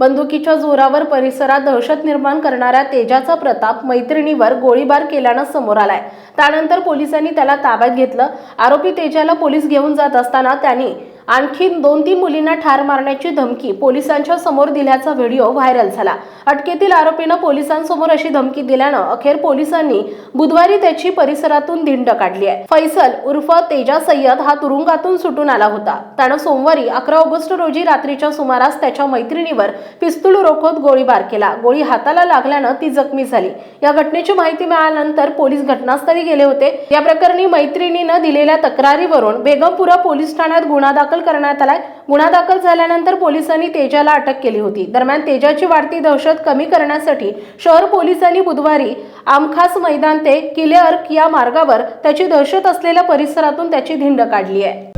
बंदुकीच्या जोरावर परिसरात दहशत निर्माण करणाऱ्या तेजाचा प्रताप मैत्रिणीवर गोळीबार केल्यानं समोर आलाय. त्यानंतर पोलिसांनी त्याला ताब्यात घेतलं. आरोपी तेजाला पोलीस घेऊन जात असताना त्यांनी आणखीन दोन तीन मुलींना ठार मारण्याची धमकी पोलिसांच्या समोर दिल्याचा व्हिडिओ व्हायरल झाला. अटकेतील आरोपीनं पोलिसांसमोर अशी धमकी दिल्यानं अखेर पोलिसांनी बुधवारी त्याची परिसरातून धिंड काढली आहे. फैसल उर्फ तेजा सय्यद हा तुरुंगातून सुटून आला होता. त्यानं सोमवारी अकरा ऑगस्ट रोजी रात्रीच्या सुमारास त्याच्या मैत्रिणीवर पिस्तूल रोखत गोळीबार केला. गोळी हाताला लागल्यानं ती जखमी झाली. या घटनेची माहिती मिळाल्यानंतर पोलीस घटनास्थळी गेले होते. या प्रकरणी मैत्रिणीनं दिलेल्या तक्रारीवरून बेगमपुरा पोलीस ठाण्यात गुन्हा दाखल दाखल करण्यात आलाय. गुन्हा दाखल झाल्यानंतर पोलिसांनी तेजाला अटक केली होती. दरम्यान तेजाची वाढती दहशत कमी करण्यासाठी शहर पोलिसांनी बुधवारी आमखास मैदान ते किले अर्क या मार्गावर त्याची दहशत असलेल्या परिसरातून त्याची धिंड काढली आहे.